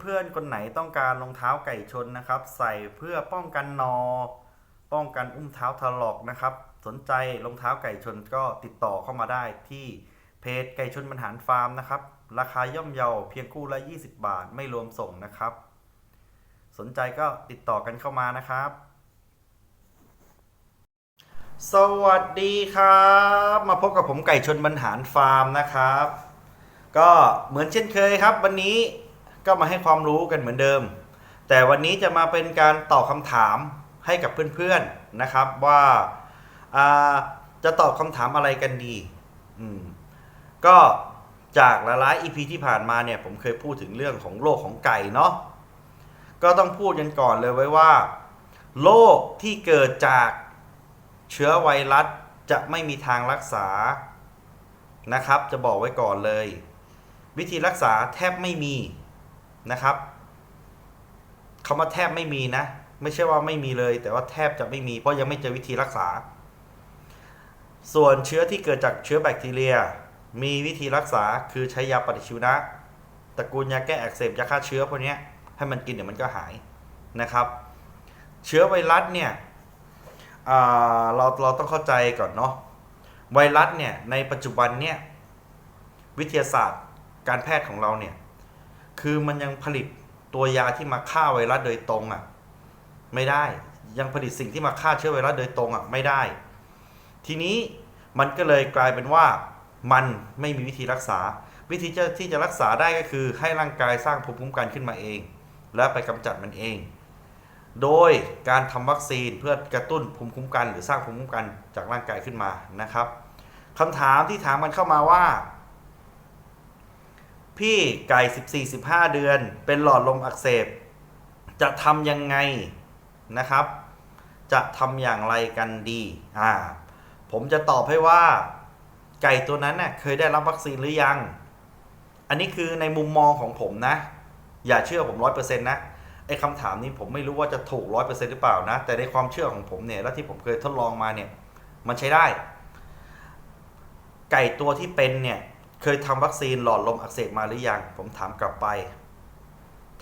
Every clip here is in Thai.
เพื่อนๆ คนไหนต้องการรองเท้าไก่ชนนะครับ ใส่เพื่อป้องกันนอ ป้องกันอุ้มเท้าถลอกนะครับ สนใจรองเท้าไก่ชนก็ติดต่อเข้ามาได้ที่เพจไก่ชนบรรหารฟาร์มนะครับ ราคาย่อมเยาเพียงคู่ละ 20 บาทไม่รวมส่งนะครับ สนใจก็ติดต่อกันเข้ามานะครับ สวัสดีครับ มาพบกับผมไก่ชนบรรหารฟาร์มนะครับ ก็เหมือนเช่นเคยครับ วันนี้ ก็มาให้ความรู้กันเหมือนเดิม แต่วันนี้จะมาเป็นการตอบคำถามให้กับเพื่อนๆนะครับว่าาจะตอบคำถามอะไรกันดีก็จากหลายๆ EP ที่ผ่านมาเนี่ยผมเคยพูดถึงเรื่องของโรคของไก่เนาะก็ต้องพูดกันก่อนเลยไว้ว่า โรคที่เกิดจากเชื้อไวรัสจะไม่มีทางรักษานะครับ จะบอกไว้ก่อนเลย วิธีรักษาแทบไม่มี นะครับคำว่าแทบไม่มีนะ ไม่ใช่ว่าไม่มีเลย แต่ว่าแทบจะไม่มี เพราะยังไม่เจอวิธีรักษา ส่วนเชื้อที่เกิดจากเชื้อแบคทีเรีย มีวิธีรักษาคือใช้ยาปฏิชีวนะตระกูลยาแก้อักเสบยาฆ่าเชื้อพวกนี้ให้มันกินเดี๋ยวมันก็หายนะครับ เชื้อไวรัสเนี่ยเราเราต้องเข้าใจก่อนเนาะไวรัสเนี่ยในปัจจุบันเนี่ยวิทยาศาสตร์การแพทย์ของเราเนี่ย คือมันยังผลิตตัวยาที่มาฆ่าไวรัสโดยตรงอะ ไม่ได้ยังผลิตสิ่งที่มาฆ่าเชื้อไวรัสโดยตรงอะไม่ได้ ทีนี้มันก็เลยกลายเป็นว่ามันไม่มีวิธีรักษา วิธีที่จะรักษาได้ก็คือให้ร่างกายสร้างภูมิคุ้มกันขึ้นมาเอง แล้วไปกำจัดมันเอง โดยการทำวัคซีนเพื่อกระตุ้นภูมิคุ้มกัน หรือสร้างภูมิคุ้มกันจากร่างกายขึ้นมานะครับคำถามที่ถามกันเข้ามาว่า พี่ไก่ 14-15 เดือน เป็นหลอดลมอักเสบ จะทำยังไงนะครับ จะทำอย่างไรกันดีอ่าผมจะตอบให้ว่า ไก่ตัวนั้นเน่ยเคยได้รับวัคซีนหรือยัง อันนี้คือในมุมมองของผมนะ อย่าเชื่อผมร้อยเปอร์เซ็นต์นะไอ้คำถามนี้ผมไม่รู้ว่าจะถูกร้อยเปอร์เซ็นต์หรือเปล่านะ แต่ในความเชื่อของผมเนี่ยและที่ผมเคยทดลองมาเนี่ย มันใช้ได้ ไก่ตัวที่เป็นเนี่ย เคยทำวัคซีนหลอดลมอักเสบมาหรือยัง ผมถามกลับไป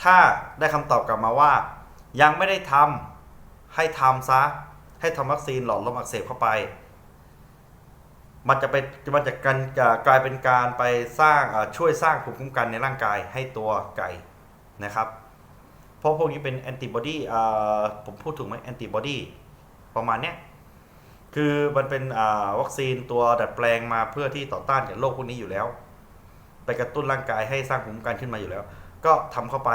ถ้าได้คำตอบกลับมาว่า ยังไม่ได้ทำให้ทำซะ ให้ทำวัคซีนหลอดลมอักเสบเข้าไป มันจะเป็นมันจะกันจะกลายเป็นการไปสร้างช่วยสร้างภูมิคุ้มกันในร่างกายให้ตัวไก่นะครับเพราะพวกนี้เป็นแอนติบอดีผมพูดถูกไหมแอนติบอดีประมาณเนี้ย คือมันเป็นวัคซีนตัวดัดแปลงมาเพื่อที่ต่อต้านกับโรคพวกนี้อยู่แล้ว ไปกระตุ้นร่างกายให้สร้างภูมิคุ้มกันขึ้นมาอยู่แล้ว ก็ทำเข้าไป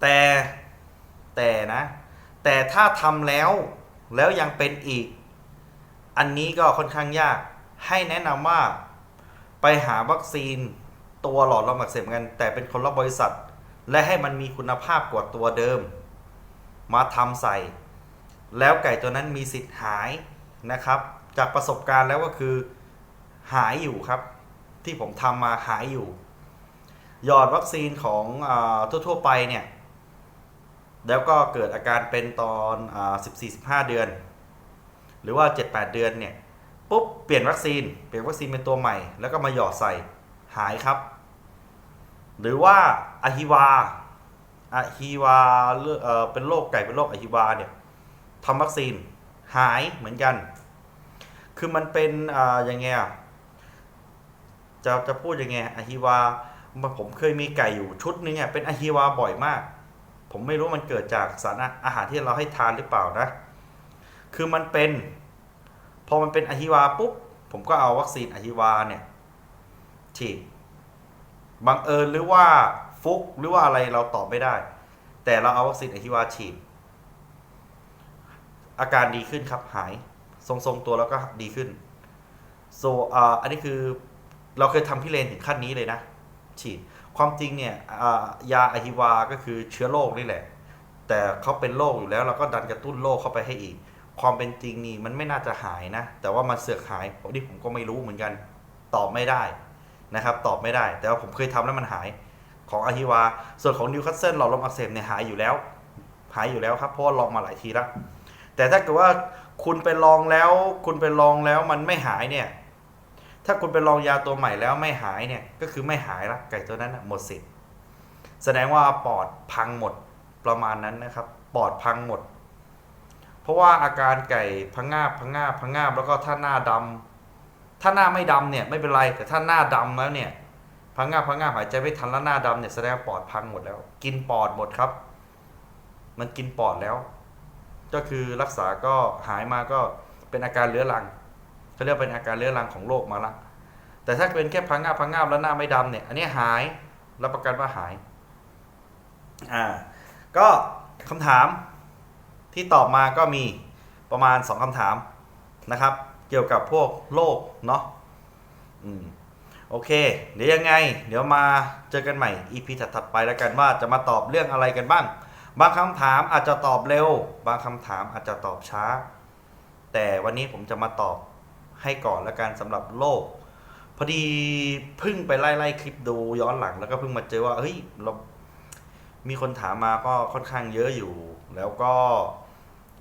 แต่แต่นะ แต่ถ้าทำแล้วแล้วยังเป็นอีก อันนี้ก็ค่อนข้างยากให้แนะนำว่าไปหาวัคซีนตัวหลอดลมอักเสบกัน แต่เป็นคนละบริษัท และให้มันมีคุณภาพกว่าตัวเดิม มาทำใส่ แล้วไก่ตัวนั้นมีสิทธิ์หายนะครับ จากประสบการณ์แล้วก็คือหายอยู่ครับ ที่ผมทำมาหายอยู่ หยอดวัคซีนของอทั่ว ๆ ไปเนี่ย แล้วก็เกิดอาการเป็นตอนอ14-15 เดือน หรือว่า 7-8 เดือนเนี่ยปุ๊บเปลี่ยนวัคซีนเปลี่ยนวัคซีนเป็นตัวใหม่ แล้วก็มาหยอดใส่หายครับ หรือว่าอะฮิวาอะฮิวาเเป็นโรคไก่เป็นโรคอะฮิวาเนี่ย ทำวัคซีนหายเหมือนกัน คือมันเป็นอ่าอย่างไงอะจะจะพูดยังไงอะฮิวาผมเคยมีไก่อยู่ชุดนึงอะเป็นอะฮิวาบ่อยมาก ผมไม่รู้มันเกิดจากสารอาหารที่เราให้ทานหรือเปล่านะ คือมันเป็น พอมันเป็นอะฮิวาปุ๊บผมก็เอาวัคซีนอะฮิวาเนี่ยฉีดบังเอิญหรือว่าฟุกหรือว่าอะไรเราตอบไม่ได้ แต่เราเอาวัคซีนอะฮิวาฉีด อาการดีขึ้นครับหายทรงๆตัวแล้วก็ดีขึ้นโซอ่าอันนี้คือเราเคยทำพิเรนถึงขั้นนี้เลยนะ ฉีด ความจริงเนี่ยยาอะฮิวาก็คือเชื้อโรคนี่แหละ แต่เขาเป็นโรคอยู่แล้วเราก็ดันกระตุ้นโรคเข้าไปให้อีก ความเป็นจริงนี่มันไม่น่าจะหายนะ แต่ว่ามันเสือกหายผมนี่ผมก็ไม่รู้เหมือนกัน ตอบไม่ได้นะครับ ตอบไม่ได้ แต่ว่าผมเคยทำแล้วมันหาย ของอะฮิวา ส่วนของนิวคาสเซิลหลอดลมอักเสบเนี่ยหายอยู่แล้ว หายอยู่แล้วครับ เพราะว่าลองมาหลายทีแล้ว แต่ถ้าเกิดว่าคุณไปลองแล้ว คุณไปลองแล้วมันไม่หายเนี่ย ถ้าคุณไปลองยาตัวใหม่แล้วไม่หายเนี่ย ก็คือไม่หายละไก่ตัวนั้นหมดสิทธิ์แสดงว่าปอดพังหมดประมาณนั้นนะครับ ปอดพังหมด เพราะว่าอาการไก่พังงาบพังงาบพังงาบแล้วก็ถ้าหน้าดำถ้าหน้าไม่ดำเนี่ยไม่เป็นไร แต่ถ้าหน้าดำแล้วเนี่ยพังงาบพังงาบหายใจไม่ทันแล้วหน้าดำเนี่ยแสดงปอดพังหมดแล้ว กินปอดหมดครับ มันกินปอดแล้ว ก็คือรักษาก็หายมาก็เป็นอาการเรื้อรังเขาเรียกว่าเป็นอาการเรื้อรังของโรคมาละแต่ถ้าเป็นแค่พังงาพังงาแล้วหน้าไม่ดำเนี่ย อันนี้หายรับประกันว่าหายอ่าก็คำถามที่ตอบมาก็มีประมาณสองคำถามนะครับ เกี่ยวกับพวกโรคเนาะอืมโอเค เดี๋ยวยังไง เดี๋ยวมาเจอกันใหม่ EP ถัดๆไปแล้วกันว่าจะมาตอบเรื่องอะไรกันบ้าง บางคำถามอาจจะตอบเร็ว บางคำถามอาจจะตอบช้า แต่วันนี้ผมจะมาตอบให้ก่อนแล้วกันสำหรับโลก พอดีเพิ่งไปไล่ไล่คลิปดูย้อนหลังแล้วก็เพิ่งมาเจอว่าเฮ้ยเรามีคนถามมาก็ค่อนข้างเยอะอยู่ แล้วก็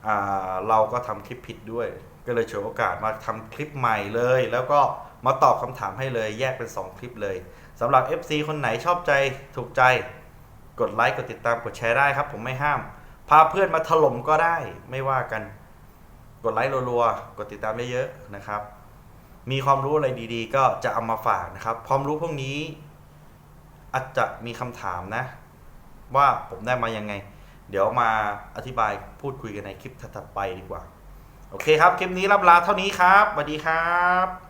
อ่าเราก็ทำคลิปผิดด้วย ก็เลยฉวยโอกาสมาทำคลิปใหม่เลย แล้วก็มาตอบคำถามให้เลย แยกเป็น 2 คลิปเลยสำหรับ FC คนไหนชอบใจถูกใจ กดไลค์กดติดตามกดแชร์ได้ครับ ผมไม่ห้าม พาเพื่อนมาถล่มก็ได้ไม่ว่ากัน กดไลค์รัวๆกดติดตามเยอะๆนะครับ มีความรู้อะไรดีๆ ก็จะเอามาฝากนะครับ ความรู้พวกนี้อาจจะมีคำถามนะ ว่าผมได้มายังไง เดี๋ยวมาอธิบายพูดคุยกันในคลิปถัดไปดีกว่า โอเคครับ คลิปนี้รับลาเท่านี้ครับสวัสดีครับ